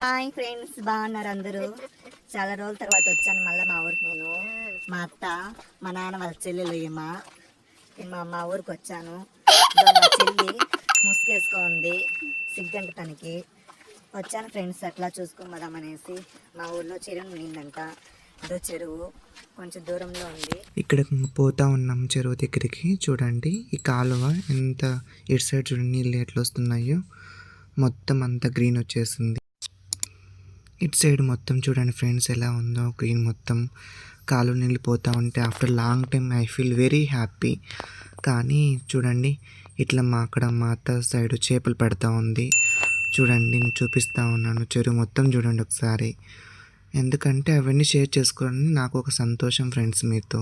Hi friends బాగున్నారు అందరూ? చాలా రోజుల తర్వాత వచ్చాను మళ్ళీ మా ఊరికి నేను. మా అత్త మా నాన్న వాళ్ళ చెల్లెలు ఏమా మా మా ఊరికి వచ్చాను. మా చెల్లి ముసుగేసుకోంది సిగ్గంట తనకి వచ్చాను ఫ్రెండ్స్ అట్లా చూసుకోమదామనేసి మా ఊర్లో చెరువు నిందంట ఇదో చెరువు కొంచెం దూరంలో ఉంది. ఇక్కడ పోతా ఉన్నాం చెరువు దగ్గరికి. చూడండి ఈ కాలువ ఎంత ఇటు సైడ్ చూడండి నీళ్ళు ఎట్లా వస్తున్నాయో. మొత్తం అంతా గ్రీన్ వచ్చేసింది. ఇటు సైడ్ మొత్తం చూడండి ఫ్రెండ్స్ ఎలా ఉందో గ్రీన్ మొత్తం కాలువ నీళ్ళు ఉంటే after long time I feel very happy. కానీ చూడండి ఇట్లా మా అక్కడ మా అత్త సైడ్ చేపలు పెడతా ఉంది. చూడండి నేను చూపిస్తా ఉన్నాను. చెరువు మొత్తం చూడండి ఒకసారి. ఎందుకంటే అవన్నీ షేర్ చేసుకోవడానికి నాకు ఒక సంతోషం ఫ్రెండ్స్ మీతో.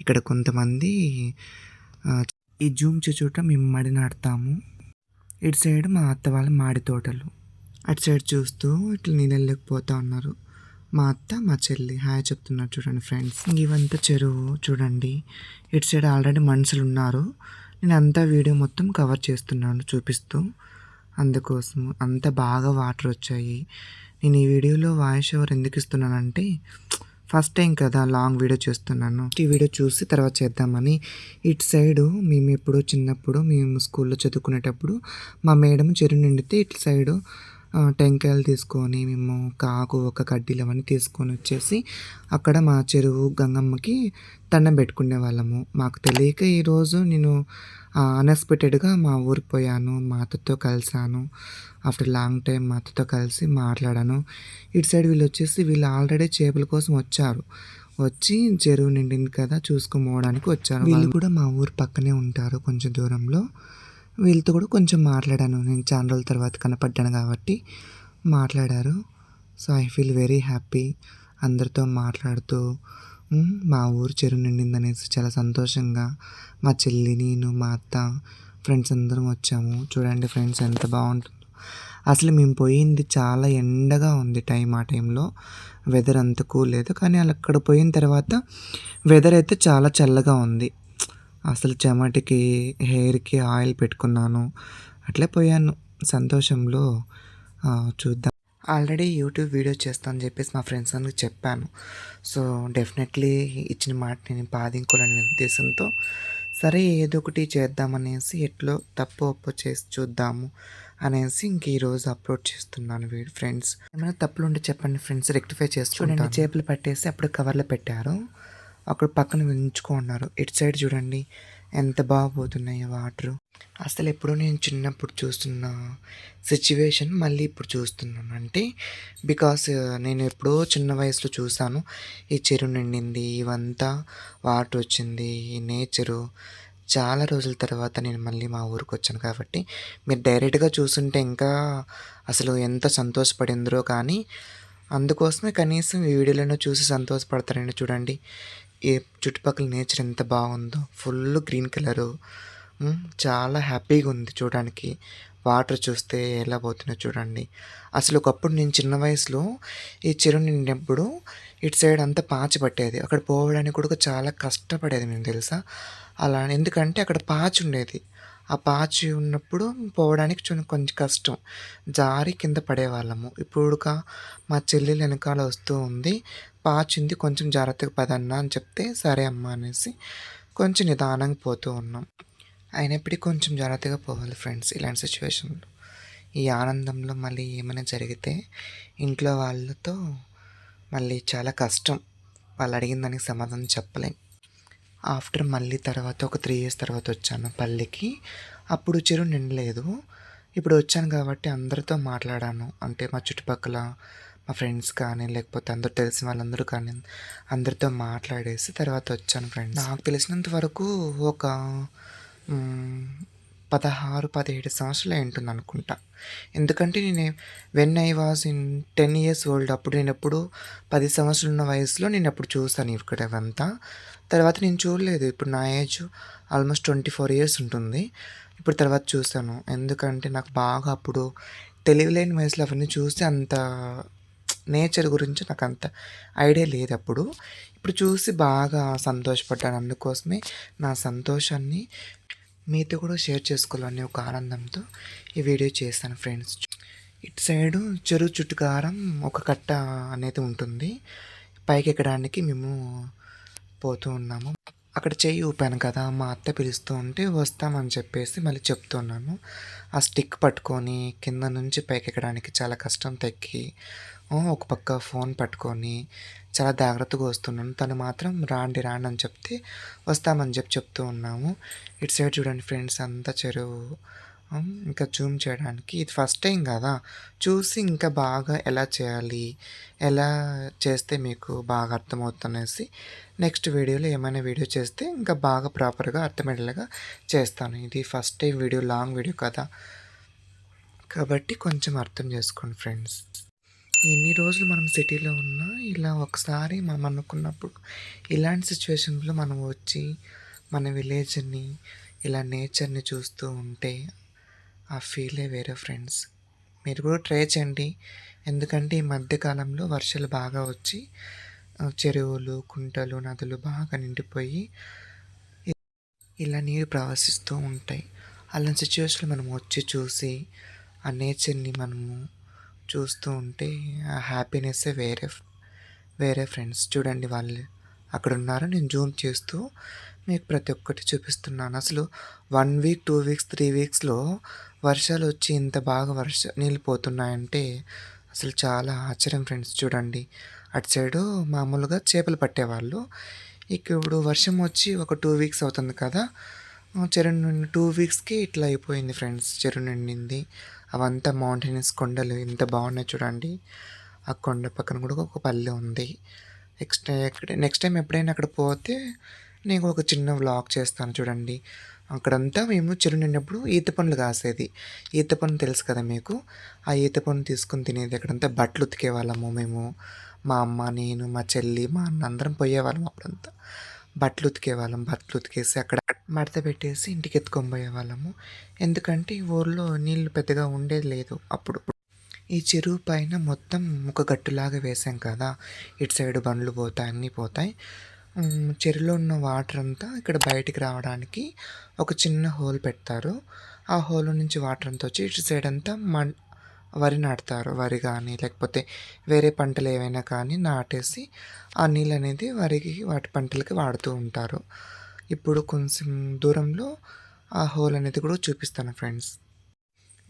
ఇక్కడ కొంతమంది ఈ జూమ్ చూచుట మేము మడి నాటుతాము ఇటు సైడ్ మా అత్త వాళ్ళ మాడి తోటలు. అటు సైడ్ చూస్తూ ఇట్లా నీళ్ళకి పోతా ఉన్నారు. మా అత్త మా చెల్లి హాయ్ చెప్తున్నారు చూడండి ఫ్రెండ్స్. ఇవంతా చెరువు చూడండి. ఇటు సైడ్ ఆల్రెడీ మనుషులు ఉన్నారు. నేను అంతా వీడియో మొత్తం కవర్ చేస్తున్నాను చూపిస్తూ. అందుకోసం అంత బాగా వాటర్ వచ్చాయి. నేను ఈ వీడియోలో వాయిస్ ఓవర్ ఎందుకు ఇస్తున్నానంటే ఫస్ట్ టైం కదా లాంగ్ వీడియో చేస్తున్నాను. ఈ వీడియో చూసి తర్వాత చేద్దామని. ఇటు సైడు మేము ఎప్పుడో చిన్నప్పుడు మేము స్కూల్లో చదువుకునేటప్పుడు మా మేడం చెరువు నిండితే ఇటు సైడు టెంకాయలు తీసుకొని మేము కాకు ఒక కడ్డీలు అవన్నీ తీసుకొని వచ్చేసి అక్కడ మా చెరువు గంగమ్మకి దండం పెట్టుకునే వాళ్ళము. మాకు తెలియక ఈరోజు నేను అన్ఎక్స్పెక్టెడ్గా మా ఊరికి పోయాను. మా అత్తతో కలిసాను ఆఫ్టర్ లాంగ్ టైం మా అత్తతో కలిసి మాట్లాడాను. ఇటు సైడ్ వీళ్ళు వచ్చేసి వీళ్ళు ఆల్రెడీ చేపల కోసం వచ్చారు. వచ్చి చెరువు నిండింది కదా చూసుకోమోవడానికి వచ్చారు. వీళ్ళు కూడా మా ఊరు పక్కనే ఉంటారు కొంచెం దూరంలో. వీళ్ళతో కూడా కొంచెం మాట్లాడాను. నేను చాలా రోజుల తర్వాత కనపడ్డాను కాబట్టి మాట్లాడారు. So I feel very happy అందరితో మాట్లాడుతూ మా ఊరు చెరువు నిండిందనేసి చాలా సంతోషంగా మా చెల్లి నేను మా అత్త ఫ్రెండ్స్ అందరం వచ్చాము. చూడండి ఫ్రెండ్స్ ఎంత బాగుంటుందో. అసలు మేము పోయింది చాలా ఎండగా ఉంది టైం ఆ టైంలో. వెదర్ అంత కూల్ లేదు. కానీ అలా అక్కడ పోయిన తర్వాత వెదర్ అయితే చాలా చల్లగా ఉంది. అసలు చెమటికి హెయిర్కి ఆయిల్ పెట్టుకున్నాను. అట్లే పోయాను. సంతోషంలో చూద్దాం. ఆల్రెడీ యూట్యూబ్ వీడియో చేస్తాను అని చెప్పేసి మా ఫ్రెండ్స్ అందరికి చెప్పాను. సో డెఫినెట్లీ ఇచ్చిన మాట నేను బాధించుకోవాలనే ఉద్దేశంతో సరే ఏదో ఒకటి చేద్దామనేసి ఎట్లో తప్పు ఒప్పు చేసి చూద్దాము అనేసి ఇంక ఈరోజు అప్లోడ్ చేస్తున్నాను వీడు ఫ్రెండ్స్. ఏమైనా తప్పులు ఉంటే చెప్పండి ఫ్రెండ్స్ రెక్టిఫై చేసి చూడండి చేపలు పట్టేసి అప్పుడు కవర్లో పెట్టారు. అక్కడ పక్కన ఉంచుకున్నారు ఇటు సైడ్ చూడండి ఎంత బాగా పోతున్నాయి వాటర్. అసలు ఎప్పుడో నేను చిన్నప్పుడు చూస్తున్న సిచ్యువేషన్ మళ్ళీ ఇప్పుడు చూస్తున్నాను. అంటే బికాస్ నేను ఎప్పుడో చిన్న వయసులో చూసాను ఈ చెరువు నిండింది ఇవంతా వాటర్ వచ్చింది ఈ నేచరు చాలా రోజుల తర్వాత నేను మళ్ళీ మా ఊరికి వచ్చాను కాబట్టి మీరు డైరెక్ట్గా చూస్తుంటే ఇంకా అసలు ఎంత సంతోషపడిందో కానీ అందుకోసమే కనీసం ఈ వీడియోలను చూసి సంతోషపడతారని చూడండి. ఏ చుట్టుపక్కల నేచర్ ఎంత బాగుందో ఫుల్ గ్రీన్ కలరు. చాలా హ్యాపీగా ఉంది చూడడానికి. వాటర్ చూస్తే ఎలా పోతుందో చూడండి. అసలు ఒకప్పుడు నేను చిన్న వయసులో ఈ చెరువు నిండినప్పుడు ఇటు సైడ్ అంతా పాచి పట్టేది. అక్కడ పోవడానికి కూడా చాలా కష్టపడేది మేము తెలుసా? అలా ఎందుకంటే అక్కడ పాచి ఉండేది. ఆ పాచి ఉన్నప్పుడు పోవడానికి కొంచెం కష్టం. జారి కింద పడేవాళ్ళము. ఇప్పుడు మా చెల్లెలు వెనకాల వస్తూ ఉంది. పాచింది కొంచెం జాగ్రత్తగా పదన్నా అని చెప్తే సరే అమ్మా అనేసి కొంచెం నిదానంగా పోతూ ఉన్నాం. అయినప్పటికీ కొంచెం జాగ్రత్తగా పోవాలి ఫ్రెండ్స్ ఇలాంటి సిచ్యువేషన్లో. ఈ ఆనందంలో మళ్ళీ ఏమైనా జరిగితే ఇంట్లో వాళ్ళతో మళ్ళీ చాలా కష్టం. వాళ్ళు అడిగిన దానికి సమాధానం చెప్పలేం. ఆఫ్టర్ మళ్ళీ తర్వాత ఒక త్రీ ఇయర్స్ తర్వాత వచ్చాను పల్లెకి. అప్పుడు చెరువు నిండలేదు. ఇప్పుడు వచ్చాను కాబట్టి అందరితో మాట్లాడాను. అంటే మా చుట్టుపక్కల మా ఫ్రెండ్స్ కానీ లేకపోతే అందరూ తెలిసిన వాళ్ళందరూ కానీ అందరితో మాట్లాడేసి తర్వాత వచ్చాను ఫ్రెండ్స్ నాకు తెలిసినంత వరకు ఒక పదహారు పదిహేడు సంవత్సరాలు అయి ఉంటుంది అనుకుంటా. ఎందుకంటే నేను when I was in ten years old అప్పుడు నేను ఎప్పుడు పది సంవత్సరాలు ఉన్న వయసులో నేను ఎప్పుడు చూసాను ఇక్కడ అంతా తర్వాత నేను చూడలేదు. ఇప్పుడు నా age almost twenty four years ఉంటుంది. ఇప్పుడు తర్వాత చూసాను ఎందుకంటే నాకు బాగా అప్పుడు తెలివిలేని వయసులో అవన్నీ చూసి అంత నేచర్ గురించి నాకు అంత ఐడియా లేదు అప్పుడు ఇప్పుడు చూసి బాగా సంతోషపడ్డాను. అందుకోసమే నా సంతోషాన్ని మీతో కూడా షేర్ చేసుకోవాలనే ఒక ఆనందంతో ఈ వీడియో చేశాను ఫ్రెండ్స్. ఇటు సైడు చెరువు చుట్టుకారం ఒక కట్ట అనేది ఉంటుంది. పైకి ఎక్కడానికి మేము పోతూ ఉన్నాము. అక్కడ చేయి ఊపాను కదా మా అత్త పిలుస్తూ ఉంటే వస్తామని చెప్పేసి మళ్ళీ చెప్తున్నాను ఆ స్టిక్ పట్టుకొని కింద నుంచి పైకి ఎక్కడానికి చాలా కష్టం తగ్గి ఒక పక్క ఫోన్ పట్టుకొని చాలా జాగ్రత్తగా వస్తున్నాను. తను మాత్రం రాండి రాండి అని చెప్తే వస్తామని చెప్పి చెప్తూ ఉన్నాము. ఇటు సైడ్ చూడండి ఫ్రెండ్స్ అంతా చెరువు. ఇంకా జూమ్ చేయడానికి ఇది ఫస్ట్ టైం కదా. చూసి ఇంకా బాగా ఎలా చేయాలి ఎలా చేస్తే మీకు బాగా అర్థమవుతుందనేసి నెక్స్ట్ వీడియోలో ఏమైనా వీడియో చేస్తే ఇంకా బాగా ప్రాపర్గా అర్థమయ్యేలాగా చేస్తాను. ఇది first time video long video కదా. కాబట్టి కొంచెం అర్థం చేసుకోండి ఫ్రెండ్స్. ఎన్ని రోజులు మనం సిటీలో ఉన్నా ఇలా ఒకసారి మనం అనుకున్నప్పుడు ఇలాంటి సిచ్యువేషన్లో మనం వచ్చి మన విలేజ్ని ఇలా నేచర్ని చూస్తూ ఉంటే ఆ ఫీలే వేరే ఫ్రెండ్స్. మీరు కూడా ట్రై చేయండి. ఎందుకంటే ఈ మధ్యకాలంలో వర్షాలు బాగా వచ్చి చెరువులు కుంటలు నదులు బాగా నిండిపోయి ఇలా నీరు ప్రవహిస్తూ ఉంటాయి. అలాంటి సిచ్యువేషన్లో మనం వచ్చి చూసి ఆ నేచర్ని మనము చూస్తూ ఉంటే ఆ హ్యాపీనెస్సే వేరే వేరే ఫ్రెండ్స్ చూడండి వాళ్ళు అక్కడ ఉన్నారు నేను జూమ్ చేస్తూ మీకు ప్రతి ఒక్కటి చూపిస్తున్నాను. అసలు one week two weeks three వీక్స్లో వర్షాలు వచ్చి ఇంత బాగా వర్ష నీళ్ళు పోతున్నాయంటే అసలు చాలా ఆశ్చర్యం ఫ్రెండ్స్ చూడండి. అటు సైడు మామూలుగా చేపలు పట్టేవాళ్ళు. ఇక ఇప్పుడు వర్షం వచ్చి ఒక టూ వీక్స్ అవుతుంది కదా చెరువు నుండి టూ వీక్స్కి ఇట్లా అయిపోయింది ఫ్రెండ్స్ చెరువు నిండింది అవంతా మౌంటైనస్ కొండలు. ఎంత బాగున్నాయి చూడండి. ఆ కొండ పక్కన కూడా ఒక పల్లె ఉంది. నెక్స్ట్ ఎక్కడ నెక్స్ట్ టైం ఎప్పుడైనా అక్కడ పోతే నేను ఒక చిన్న వ్లాగ్ చేస్తాను చూడండి. అక్కడంతా మేము చెరువు నిండినప్పుడు ఈత పండ్లు కాసేది. ఈత పండు తెలుసు కదా మీకు? ఆ ఈత పండు తీసుకుని తినేది. అక్కడంతా బట్టలు ఉతికే వాళ్ళము మేము. మా అమ్మ నేను మా చెల్లి మా అన్న అందరం పోయేవాళ్ళం అప్పుడంతా. బట్టలు ఉతికేవాళ్ళం బట్టలు ఉతికేసి అక్కడ మడత పెట్టేసి ఇంటికి ఎత్తుకొని పోయేవాళ్ళము ఎందుకంటే ఈ ఊర్లో నీళ్ళు పెద్దగా ఉండేది లేదు అప్పుడు. ఈ చెరువు పైన మొత్తం ఒక గట్టులాగా వేసాం కదా. ఇటు సైడ్ బండ్లు పోతాయి అన్నీ పోతాయి. చెరువులో ఉన్న వాటర్ అంతా ఇక్కడ బయటికి రావడానికి ఒక చిన్న హోల్ పెడతారు. ఆ హోల్ నుంచి వాటర్ అంతా వచ్చి ఇటు సైడ్ అంతా మన్ వరి నాటుతారు వరి కానీ లేకపోతే వేరే పంటలు ఏవైనా కానీ నాటేసి ఆ నీళ్ళు అనేది వరికి వాటి పంటలకి వాడుతూ ఉంటారు. ఇప్పుడు కొంచెం దూరంలో ఆ హోల్ అనేది కూడా చూపిస్తాను ఫ్రెండ్స్.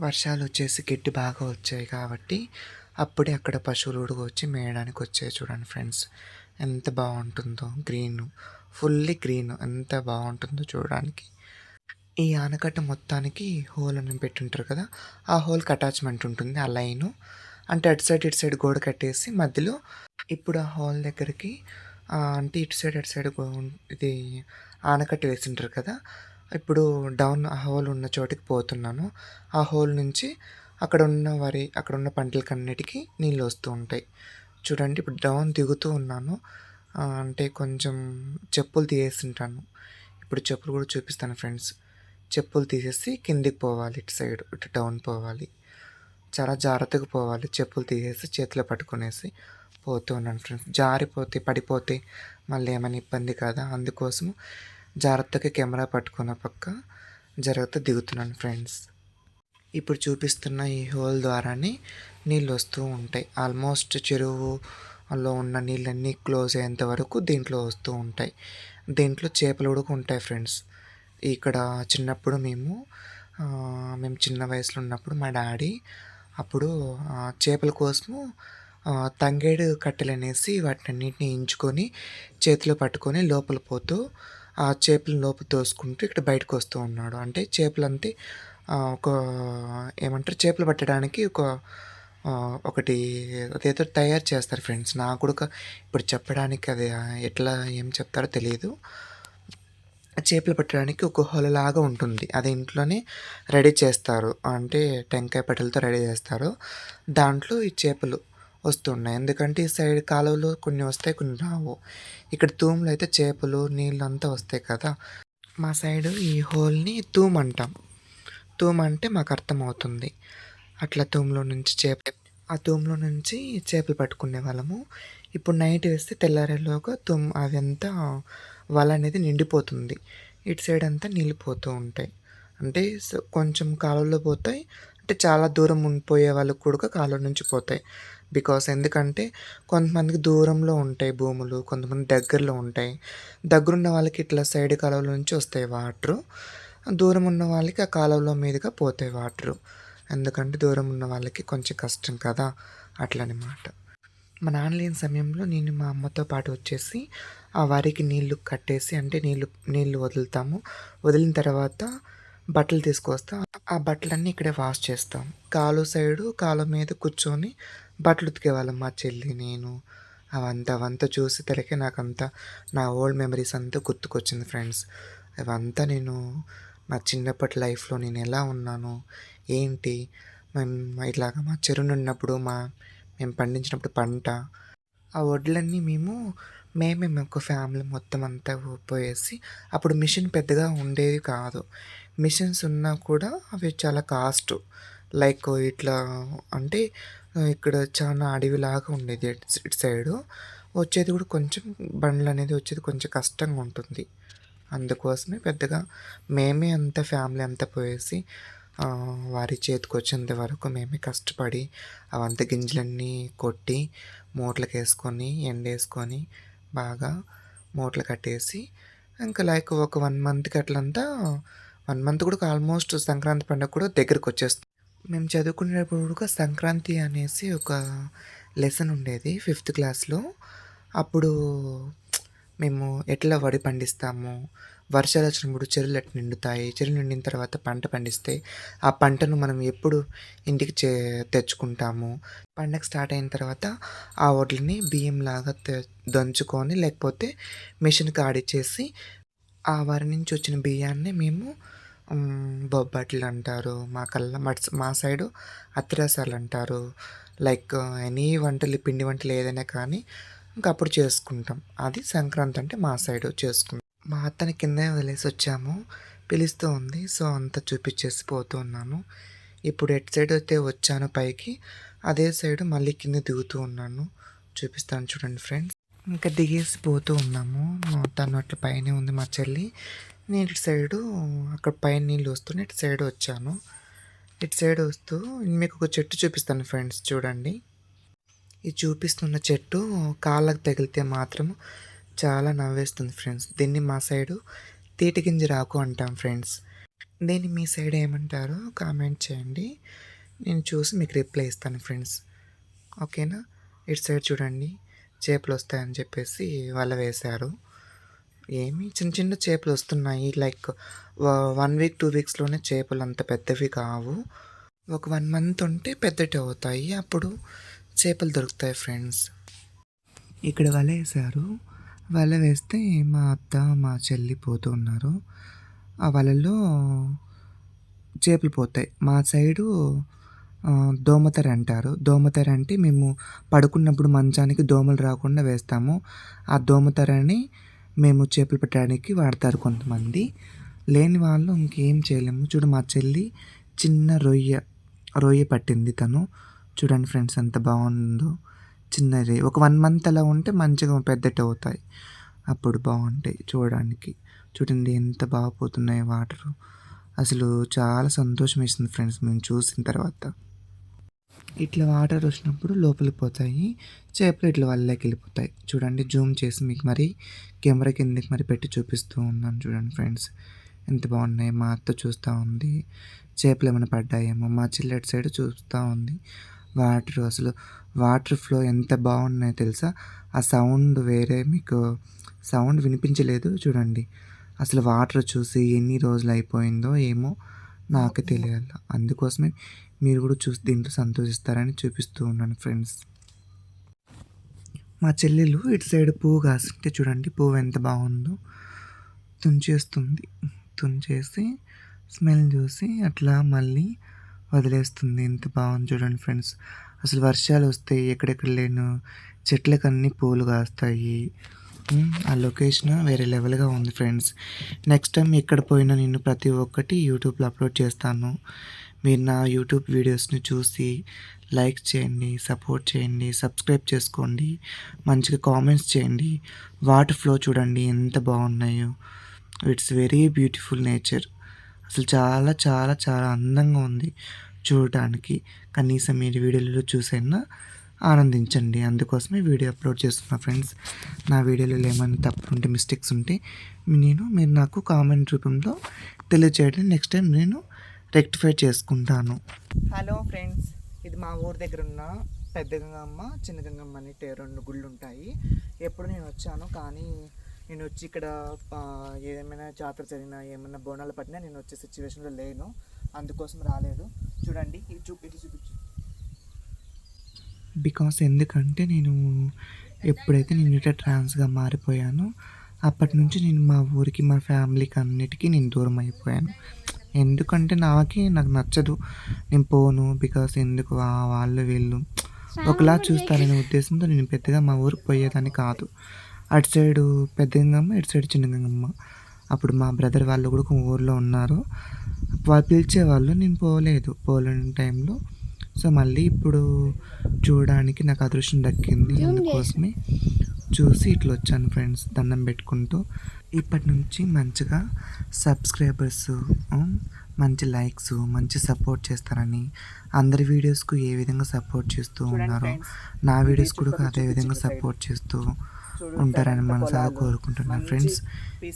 వర్షాలు వచ్చేసి గడ్డి బాగా వచ్చాయి కాబట్టి అప్పుడే అక్కడ పశువులు కూడా వచ్చి మేయడానికి వచ్చాయి చూడండి ఫ్రెండ్స్. ఎంత బాగుంటుందో గ్రీన్ ఫుల్లీ గ్రీన్ ఎంత బాగుంటుందో చూడడానికి. ఈ ఆనకట్ట మొత్తానికి హోల్ అని పెట్టుంటారు కదా ఆ హోల్కి అటాచ్మెంట్ ఉంటుంది ఆ లైను. అంటే అటు సైడ్ ఇటు సైడ్ గోడ కట్టేసి మధ్యలో ఇప్పుడు ఆ హోల్ దగ్గరికి అంటే ఇటు సైడ్ అటు సైడ్ గో- ఇది ఆనకట్ట వేసింటారు కదా ఇప్పుడు డౌన్ ఆ హోల్ ఉన్న చోటికి పోతున్నాను. ఆ హోల్ నుంచి అక్కడ ఉన్న వరి అక్కడ ఉన్న పంటలకన్నిటికీ నీళ్ళు వస్తూ ఉంటాయి. చూడండి ఇప్పుడు డౌన్ దిగుతూ ఉన్నాను. అంటే కొంచెం చెప్పులు తీసేసింటాను ఇప్పుడు చెప్పులు కూడా చూపిస్తాను ఫ్రెండ్స్. చెప్పులు తీసేసి కిందికి పోవాలి ఇటు సైడ్ ఇటు డౌన్ పోవాలి. చాలా జాగ్రత్తగా పోవాలి. చెప్పులు తీసేసి చేతిలో పట్టుకునేసి పోతూ ఉన్నాను ఫ్రెండ్స్ జారిపోతే పడిపోతే మళ్ళీ ఏమైనా ఇబ్బంది కదా? అందుకోసం జాగ్రత్తగా కెమెరా పట్టుకున్న పక్క జాగ్రత్త దిగుతున్నాను ఫ్రెండ్స్ ఇప్పుడు చూపిస్తున్న ఈ హోల్ ద్వారానే నీళ్ళు వస్తూ ఉంటాయి. ఆల్మోస్ట్ చెరువులో ఉన్న నీళ్ళన్నీ క్లోజ్ అయ్యేంత వరకు దీంట్లో వస్తూ ఉంటాయి. దీంట్లో చేపలు కూడా ఉంటాయి ఫ్రెండ్స్ ఇక్కడ చిన్నప్పుడు మేము మేము చిన్న వయసులో ఉన్నప్పుడు మా డాడీ అప్పుడు చేపల కోసము తంగేడు కట్టెలు అనేసి వాటిని అన్నింటినీ ఎంచుకొని చేతిలో పట్టుకొని లోపల పోతూ ఆ చేపలను లోపల తోసుకుంటూ ఇక్కడ బయటకు వస్తూ ఉన్నాడు. అంటే చేపలంతే ఒక ఏమంటారు చేపలు పట్టడానికి ఒక ఒకటి అదేదో తయారు చేస్తారు ఫ్రెండ్స్. నాకు కూడా ఇప్పుడు చెప్పడానికి అది ఎట్లా ఏం చెప్తారో తెలియదు చేపలు పట్టడానికి ఒక హొలలాగా ఉంటుంది. అది ఇంట్లోనే రెడీ చేస్తారు. అంటే టెంకాయ పెట్టెలతో రెడీ చేస్తారు. దాంట్లో ఈ చేపలు వస్తున్నాయి. ఎందుకంటే ఈ సైడ్ కాలువలో కొన్ని వస్తాయి కొన్ని రావు. ఇక్కడ తూములు అయితే చేపలు నీళ్ళు అంతా వస్తాయి కదా. మా సైడ్ ఈ హోల్ని తూమ్ అంటాం తూమ్ అంటే మాకు అర్థమవుతుంది. అట్లా తూములో నుంచి చేప ఆ తూములో నుంచి చేపలు పట్టుకునే వాళ్ళము. ఇప్పుడు నైట్ వేస్తే తెల్లారేలోగా తుమ్ అదంతా వల అనేది నిండిపోతుంది. ఇటు సైడ్ అంతా నీళ్ళు పోతూ ఉంటాయి. అంటే కొంచెం కాలువలో పోతాయి. అంటే చాలా దూరం ఉండిపోయే వాళ్ళకి కూడా కాలువ నుంచి పోతాయి. బికాస్ ఎందుకంటే కొంతమందికి దూరంలో ఉంటాయి భూములు కొంతమంది దగ్గరలో ఉంటాయి. దగ్గరున్న వాళ్ళకి ఇట్లా సైడ్ కాలువల నుంచి వస్తాయి వాటరు. దూరం ఉన్న వాళ్ళకి ఆ కాలువలో మీదుగా పోతాయి వాటరు. ఎందుకంటే దూరం ఉన్న వాళ్ళకి కొంచెం కష్టం కదా. అట్లనమాట. మా నాన్న లేని సమయంలో నేను మా అమ్మతో పాటు వచ్చేసి ఆ వరికి నీళ్ళు కట్టేసి అంటే నీళ్ళు నీళ్ళు వదులుతాము. వదిలిన తర్వాత బట్టలు తీసుకొస్తాం. ఆ బట్టలన్నీ ఇక్కడే వాష్ చేస్తాం. కాలు సైడు కాలు మీద కూర్చొని బట్టలు ఉతికేవాళ్ళం మా చెల్లి నేను. అవంతా అవంతా చూసి తలకే నాకంతా నా ఓల్డ్ మెమరీస్ అంతా గుర్తుకొచ్చింది ఫ్రెండ్స్. అవంతా నేను నా చిన్నప్పటి లైఫ్లో నేను ఎలా ఉన్నాను ఏంటి? మేము ఇలాగ మా చెరువునున్నప్పుడు మా మేము పండించినప్పుడు పంట ఆ వడ్లన్నీ మేము మేమే ఒక ఫ్యామిలీ మొత్తం అంతా పోయేసి అప్పుడు మిషన్ పెద్దగా ఉండేది కాదు. మిషన్స్ ఉన్నా కూడా అవి చాలా కాస్ట్. లైక్ ఇట్లా అంటే ఇక్కడ చాలా అడవిలాగా ఉండేది ఇటు ఇటు సైడు. వచ్చేది కూడా కొంచెం బండ్లు అనేది వచ్చేది కొంచెం కష్టంగా ఉంటుంది. అందుకోసమే పెద్దగా మేమే అంత ఫ్యామిలీ అంతా పోయేసి వారి చేతికి వచ్చేంత వరకు మేమే కష్టపడి అవంత గింజలన్నీ కొట్టి మూటలకు వేసుకొని ఎండేసుకొని బాగా మూటలు కట్టేసి ఇంకా లైక్ ఒక వన్ మంత్కి అట్లంతా వన్ మంత్ కూడా ఆల్మోస్ట్ సంక్రాంతి పండుగ కూడా దగ్గరకు వచ్చేస్తుంది మేము చదువుకునేటప్పుడు కూడా సంక్రాంతి అనేసి ఒక లెసన్ ఉండేది ఫిఫ్త్ క్లాస్లో. అప్పుడు మేము ఎట్లా వడి పండిస్తాము వర్షాలు వచ్చినప్పుడు చెరువులు ఎట్లా నిండుతాయి. చెరువు నిండిన తర్వాత పంట పండిస్తే ఆ పంటను మనం ఎప్పుడు ఇంటికి చే తెచ్చుకుంటాము. పండగ స్టార్ట్ అయిన తర్వాత ఆ వడ్లని బియ్యం లాగా దంచుకొని లేకపోతే మిషన్కి ఆడిచ్చేసి ఆ వరి నుంచి వచ్చిన బియ్యాన్ని మేము బొబ్బట్లు అంటారు మా కల్లా మట్స్ మా సైడు అత్రసాలు అంటారు. లైక్ ఎనీ వంటలు పిండి వంటలు ఏదైనా కానీ ఇంకా అప్పుడు చేసుకుంటాం. అది సంక్రాంతి అంటే మా సైడు చేసుకుంటాం. మా అత్తని కింద వదిలేసి వచ్చాము పిలుస్తూ ఉంది. సో అంతా చూపించేసి పోతూ ఉన్నాను. ఇప్పుడు ఎటు సైడ్ అయితే వచ్చాను పైకి అదే సైడ్ మళ్ళీ కింద దిగుతూ ఉన్నాను. చూపిస్తాను చూడండి ఫ్రెండ్స్. ఇంకా దిగేసి పోతూ ఉన్నాము. తను అట్లా పైనే ఉంది మా చెల్లి. నేను ఇటు సైడు అక్కడ పైన నీళ్ళు వస్తూనే ఇటు సైడ్ వచ్చాను. ఇటు సైడ్ వస్తూ మీకు ఒక చెట్టు చూపిస్తాను ఫ్రెండ్స్ చూడండి. ఈ చూపిస్తున్న చెట్టు కాళ్ళకు తగిలితే మాత్రం చాలా నవ్వేస్తుంది ఫ్రెండ్స్. దీన్ని మా సైడు తీటి గింజ రాకు అంటాం ఫ్రెండ్స్. దీన్ని మీ సైడ్ ఏమంటారో కామెంట్ చేయండి. నేను చూసి మీకు రిప్లై ఇస్తాను ఫ్రెండ్స్. ఓకేనా? ఇటు సైడ్ చూడండి. చేపలు వస్తాయని చెప్పేసి వల వేశారు. ఏమి? చిన్న చిన్న చేపలు వస్తున్నాయి. లైక్ వన్ వీక్ టూ వీక్స్లోనే చేపలు అంత పెద్దవి కావు. ఒక వన్ మంత్ ఉంటే పెద్దటి అవుతాయి. అప్పుడు చేపలు దొరుకుతాయి ఫ్రెండ్స్. ఇక్కడ వల వేశారు. వల వేస్తే మా అత్త మా చెల్లి పోతూ ఉన్నారు. ఆ వలలో చేపలు పోతాయి. మా సైడు దోమతెర అంటారు. దోమతెర అంటే మేము పడుకున్నప్పుడు మంచానికి దోమలు రాకుండా వేస్తాము. ఆ దోమతెరని మేము చేపలు పెట్టడానికి వాడతారు కొంతమంది. లేని వాళ్ళు ఇంకేం చేయలేము. చూడు మా చెల్లి చిన్న రొయ్య రొయ్య పట్టింది తను. చూడండి ఫ్రెండ్స్ ఎంత బాగుందో. చిన్నది. ఒక వన్ మంత్ అలా ఉంటే మంచిగా పెద్దటి అవుతాయి. అప్పుడు బాగుంటాయి చూడడానికి. చూడండి ఎంత బాగా పోతున్నాయి వాటర్ అసలు చాలా సంతోషం వేసింది ఫ్రెండ్స్ మేము చూసిన తర్వాత. ఇట్లా వాటర్ వచ్చినప్పుడు లోపలికి పోతాయి. చేపలు ఇట్లా వాళ్ళకి వెళ్ళిపోతాయి. చూడండి జూమ్ చేసి మీకు మరి కెమెరా కిందకి మరి పెట్టి చూపిస్తూ ఉన్నాను చూడండి ఫ్రెండ్స్ ఎంత బాగున్నాయి. మా అత్త చూస్తూ ఉంది. చేపలు ఏమైనా పడ్డాయేమో. మా చెల్లెటి సైడ్ చూస్తూ ఉంది. వాటర్ అసలు వాటర్ ఫ్లో ఎంత బాగున్నాయో తెలుసా? ఆ సౌండ్ వేరే మీకు సౌండ్ వినిపించలేదు చూడండి. అసలు వాటర్ చూసి ఎన్ని రోజులు అయిపోయిందో ఏమో నాకు తెలియాలి. అందుకోసమే మీరు కూడా చూసి దీంట్లో సంతోషిస్తారని చూపిస్తూ ఉన్నాను ఫ్రెండ్స్. మా చెల్లెలు ఇటు సైడ్ పువ్వు కాస్తుంటే చూడండి పువ్వు ఎంత బాగుందో. తుంచేస్తుంది. తుంచేసి స్మెల్ చూసి అట్లా మళ్ళీ వదిలేస్తుంది. ఎంత బాగుంది చూడండి ఫ్రెండ్స్. అసలు వర్షాలు వస్తాయి ఎక్కడెక్కడ లేను. చెట్లకు పూలు కాస్తాయి. ఆ లొకేషన్ వేరే లెవెల్గా ఉంది ఫ్రెండ్స్. నెక్స్ట్ టైం ఎక్కడ పోయినా నేను ప్రతి ఒక్కటి యూట్యూబ్లో అప్లోడ్ చేస్తాను. మీరు నా యూట్యూబ్ వీడియోస్ని చూసి లైక్ చేయండి సపోర్ట్ చేయండి సబ్స్క్రైబ్ చేసుకోండి మంచిగా కామెంట్స్ చేయండి. వాటర్ ఫ్లో చూడండి ఎంత బాగున్నాయో. It's very beautiful nature. అసలు చాలా చాలా చాలా అందంగా ఉంది చూడటానికి. కనీసం మీరు వీడియోలలో చూసైనా ఆనందించండి. అందుకోసమే వీడియో అప్లోడ్ చేస్తున్నా ఫ్రెండ్స్. నా వీడియోలో ఏమైనా తప్పులు ఉంటే మిస్టేక్స్ ఉంటే నేను మీరు నాకు కామెంట్ రూపంలో తెలియజేయడం నెక్స్ట్ టైం నేను రెక్టిఫై చేసుకుంటాను. హలో ఫ్రెండ్స్ ఇది మా ఊరి దగ్గర ఉన్న పెద్ద గంగమ్మ చిన్న గంగమ్మ అనే టే- రెండు గుళ్ళు ఉంటాయి ఎప్పుడు నేను వచ్చాను కానీ నేను వచ్చి ఇక్కడ ఏమైనా జాతర జరిగినా ఏమైనా బోనాలు పట్టినా నేను వచ్చే సిచ్యువేషన్లో లేను. అందుకోసం రాలేదు. చూడండి ఇది చూపించి చూపించు. బికాస్ ఎందుకంటే నేను ఎప్పుడైతే నేను ఇట్లా ట్రాన్స్గా మారిపోయానో అప్పటి నుంచి నేను మా ఊరికి మా ఫ్యామిలీకి అన్నిటికీ నేను దూరం అయిపోయాను. ఎందుకంటే నాకే నాకు నచ్చదు. నేను పోను బికాస్ ఎందుకు వాళ్ళు వీళ్ళు. ఒకలా చూస్తారనే ఉద్దేశంతో నేను పెద్దగా మా ఊరికి పోయేదాన్ని కాదు. అటు సైడు పెద్ద గంగమ్మ ఇటు సైడు చిన్న గంగమ్మ అప్పుడు మా బ్రదర్ వాళ్ళు కూడా ఊర్లో ఉన్నారు. వాళ్ళు పిలిచేవాళ్ళు నేను పోలేదు. పోలేని టైంలో. సో మళ్ళీ ఇప్పుడు చూడడానికి నాకు అదృష్టం దక్కింది. అందుకోసమే చూసి ఇట్లా వచ్చాను ఫ్రెండ్స్ దండం పెట్టుకుంటూ. ఇప్పటి నుంచి మంచిగా సబ్స్క్రైబర్స్ మంచి లైక్స్ మంచి సపోర్ట్ చేస్తారని అందరి వీడియోస్కు ఏ విధంగా సపోర్ట్ చేస్తూ ఉన్నారో నా వీడియోస్ కూడా అదే విధంగా సపోర్ట్ చేస్తూ ఉంటారని మనసారా కోరుకుంటున్నాను ఫ్రెండ్స్.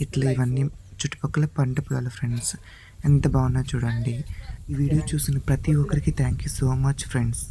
ఇట్లా ఇవన్నీ చుట్టుపక్కల పంట పొలాలు ఫ్రెండ్స్. ఎంత బాగున్నా చూడండి. ఈ వీడియో చూసిన ప్రతి ఒక్కరికి thank you so much friends.